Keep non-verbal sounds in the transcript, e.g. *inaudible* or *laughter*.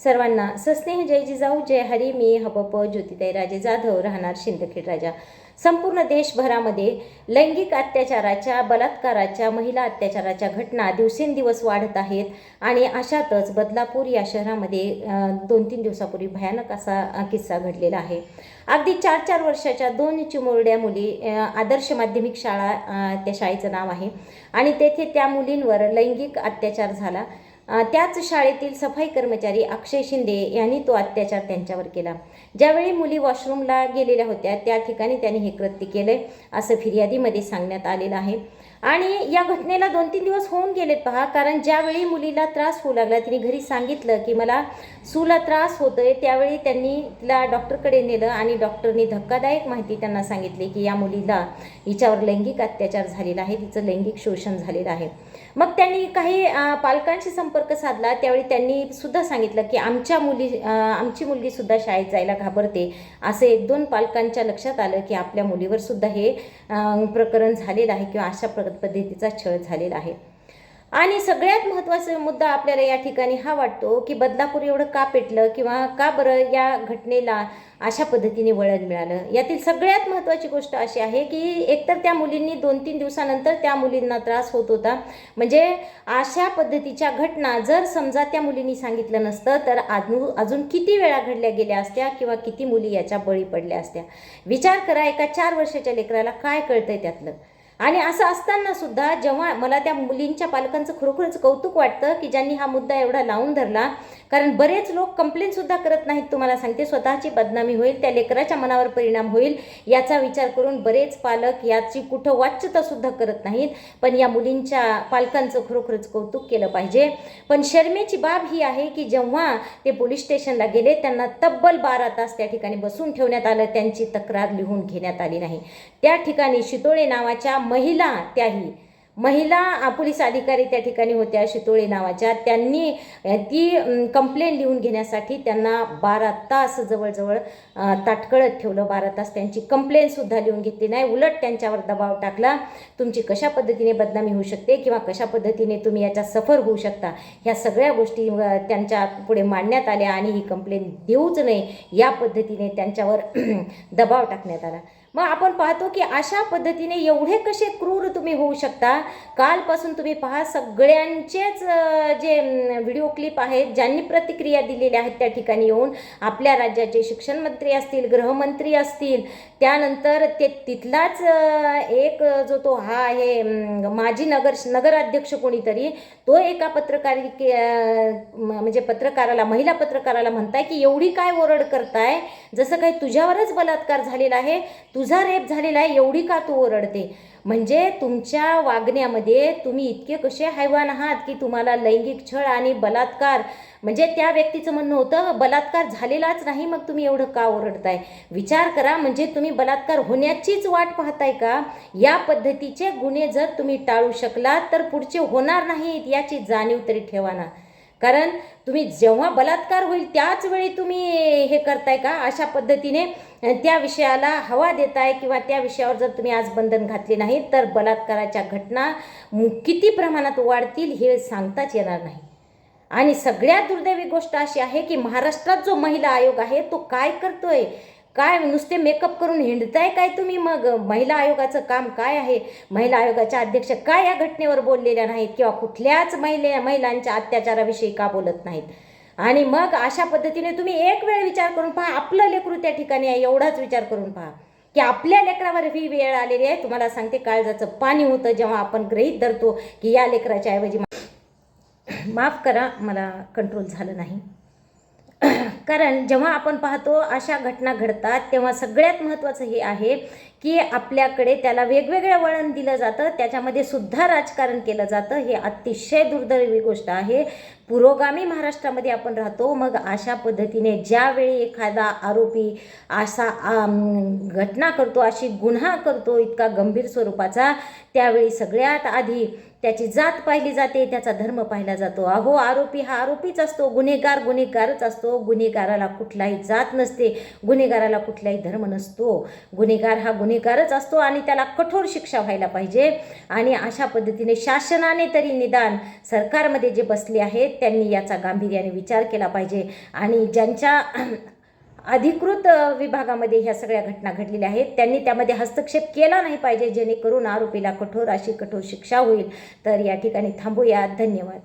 सर्वांना सस्नेह जय जिजाऊ जय हरी मी हबप ज्योतिताई राजे जाधव राहणार शिंदखेड राजा. संपूर्ण देशभरामध्ये लैंगिक अत्याचाराच्या बलात्काराच्या महिला अत्याचाराच्या घटना दिवसेंदिवस वाढत आहेत आणि अशातच बदलापूर या शहरामध्ये दोन तीन दिवसापूर्वी भयानक असा किस्सा घडलेला आहे. अगदी चार चार वर्षाच्या दोन चिमुरड्या मुली आदर्श माध्यमिक शाळा त्या शाळेचं नाव आहे. आणि तेथे त्या मुलींवर लैंगिक अत्याचार झाला. त्याच शाळेतील सफाई कर्मचारी अक्षय शिंदे यांनी तो अत्याचार त्यांच्यावर केला. ज्यावेळी मुली वॉशरूमला गेलेल्या होत्या त्या ठिकाणी त्यांनी हे कृत्य केलंय असं फिर्यादीमध्ये सांगण्यात आलेलं आहे. आणि या घटनेला दोन तीन दिवस होऊन गेलेत पहा कारण ज्यावेळी मुलीला त्रास होऊ लागला तिने घरी सांगितलं की मला सूला त्रास होतोय त्यावेळी त्यांनी तिला डॉक्टरकडे नेलं आणि डॉक्टरनी धक्कादायक माहिती त्यांना सांगितली की या मुलीला हिच्यावर लैंगिक अत्याचार झालेला आहे तिचं लैंगिक शोषण झालेलं आहे. मग त्यांनी काही पालकांशी संप संपर्क साधला त्यावेळी त्यांनी सुद्धा सांगितलं की आमच्या मुली आमची मुलगीसुद्धा शाळेत जायला घाबरते. असं एक दोन पालकांच्या लक्षात आलं की आपल्या मुलीवर सुद्धा हे प्रकरण झालेलं आहे किंवा अशा प्र पद्धतीचा छळ झालेला आहे. आणि सगळ्यात महत्त्वाचा मुद्दा आपल्याला या ठिकाणी हा वाटतो की बदलापूर एवढं का पेटलं किंवा का बरं या घटनेला अशा पद्धतीने वळण मिळालं? यातील सगळ्यात महत्त्वाची गोष्ट अशी आहे की एकतर त्या मुलींनी दोन तीन दिवसानंतर त्या मुलींना त्रास होत होता. म्हणजे अशा पद्धतीच्या घटना जर समजा त्या मुलींनी सांगितलं नसतं तर अजून अजून किती वेळा घडल्या गेल्या असत्या किंवा किती मुली याच्या बळी पडल्या असत्या? विचार करा एका चार वर्षाच्या लेकराला काय कळतंय त्यातलं? आणि असं असताना सुद्धा जेव्हा मला त्या मुलींच्या पालकांचं खरोखरच कौतुक वाटतं की ज्यांनी हा मुद्दा एवढा लावून धरला कारण बरेच लोक कंप्लेंटसुद्धा करत नाहीत तुम्हाला सांगते. स्वतःची बदनामी होईल त्या लेकराच्या मनावर परिणाम होईल याचा विचार करून बरेच पालक याची कुठं वाच्यतासुद्धा करत नाहीत. पण या मुलींच्या पालकांचं खरोखरच कौतुक केलं पाहिजे. पण शर्मेची बाब ही आहे की जेव्हा ते पोलीस स्टेशनला गेले त्यांना तब्बल बारा तास त्या ठिकाणी बसून ठेवण्यात आलं. त्यांची तक्रार लिहून घेण्यात आली नाही. त्या ठिकाणी शितोळे नावाच्या महिला त्याही. महिला पोलीस अधिकारी त्या ठिकाणी होत्या शितोळे नावाच्या. त्यांनी ती कंप्लेंट लिहून घेण्यासाठी त्यांना बारा तास जवळजवळ ताटकळत ठेवलं. बारा तास त्यांची कंप्लेंटसुद्धा लिहून घेतली नाही. उलट त्यांच्यावर दबाव टाकला. तुमची कशा पद्धतीने बदनामी होऊ शकते किंवा कशा पद्धतीने तुम्ही याच्या सफर होऊ शकता? ह्या सगळ्या गोष्टी त्यांच्या पुढे मांडण्यात आल्या आणि ही कंप्लेंट देऊच नये या पद्धतीने त्यांच्यावर *clears throat* दबाव टाकण्यात आला. मग आपण पाहतो की अशा पद्धतीने एवढे कसे क्रूर तुम्ही होऊ शकता? कालपासून तुम्ही पहा सगळ्यांचेच जे व्हिडिओ क्लिप आहेत ज्यांनी प्रतिक्रिया दिलेल्या आहेत त्या ठिकाणी येऊन आपल्या राज्याचे शिक्षण मंत्री असतील गृहमंत्री असतील त्यानंतर ते तिथलाच एक जो तो हा आहे माजी नगर नगराध्यक्ष कोणीतरी तो एका पत्रकारिके म्हणजे पत्रकाराला महिला पत्रकाराला म्हणताय की एवढी काय ओरड करताय? जसं काही तुझ्यावरच बलात्कार झालेला आहे तुझा रेप झालेला आहे एवढी का तू ओरडते? म्हणजे तुमच्या वागण्यामध्ये तुम्ही इतके कसे हैवान आहात की तुम्हाला लैंगिक छळ आणि बलात्कार म्हणजे त्या व्यक्तीचं म्हणणं होतं बलात्कार झालेलाच नाही मग तुम्ही एवढं का ओरडताय? विचार करा म्हणजे तुम्ही बलात्कार होण्याचीच वाट पाहताय का? या पद्धतीचे गुन्हे जर तुम्ही टाळू शकलात तर पुढचे होणार नाहीत याची जाणीव तरी ठेवा ना. कारण तुम्ही जेव्हा बलात्कार होईल त्याच वेळी तुम्ही हे करताय का? अशा पद्धतीने त्या विषयाला हवा देताय किंवा त्या विषयावर जर तुम्ही आज बंधन घातले नाही तर बलात्काराच्या घटना किती प्रमाणात वाढतील हे सांगताच येणार नाही. आणि सगळ्यात दुर्दैवी गोष्ट अशी आहे की महाराष्ट्रात जो महिला आयोग आहे तो काय करतोय? काय नुसते मेकअप करून हिंडताय काय तुम्ही मग? महिला आयोगाचं काम काय आहे? महिला आयोगाच्या अध्यक्ष काय या घटनेवर बोललेल्या नाहीत किंवा कुठल्याच महिले महिलांच्या अत्याचाराविषयी का बोलत नाहीत? आणि मग अशा पद्धतीने तुम्ही एक वेळ विचार करून पहा आपलं लेकरू त्या ठिकाणी आहे एवढाच विचार करून पहा. की आपल्या लेकरावर ही वेळ आलेली आहे. तुम्हाला सांगते काळजाचं पाणी होतं जेव्हा आपण गृहीत धरतो की या लेकराच्या ऐवजी माफ करा मला कंट्रोल झालं नाही. कारण जेव्हा आपण पाहतो अशा घटना घडतात तेव्हा सगळ्यात महत्त्वाचं हे आहे की आपल्याकडे त्याला वेगवेगळं वळण दिलं जातं त्याच्यामध्ये सुद्धा राजकारण केलं जातं हे अतिशय दुर्दैवी गोष्ट आहे. पुरोगामी महाराष्ट्रामध्ये आपण राहतो मग अशा पद्धतीने ज्यावेळी एखादा आरोपी असा घटना करतो अशी गुन्हा करतो इतका गंभीर स्वरूपाचा त्यावेळी सगळ्यात आधी त्याची जात पाहिली जाते त्याचा धर्म पाहिला जातो. अहो आरोपी हा आरोपीच असतो गुन्हेगार गुन्हेगारच असतो. गुन्हेगाराला कुठलाही जात नसते गुन्हेगाराला कुठलाही धर्म नसतो. गुन्हेगार हा गुन्हे गुन्हेगारच असतो आणि त्याला कठोर शिक्षा व्हायला पाहिजे. आणि अशा पद्धतीने शासनाने तरी निदान सरकारमध्ये जे बसले आहेत त्यांनी याचा गांभीर्याने विचार केला पाहिजे. आणि ज्यांच्या अधिकृत विभागामध्ये ह्या सगळ्या घटना घडलेल्या आहेत त्यांनी त्यामध्ये हस्तक्षेप केला नाही पाहिजे जेणेकरून आरोपीला कठोर अशी कठोर शिक्षा होईल. तर या ठिकाणी थांबूया. धन्यवाद.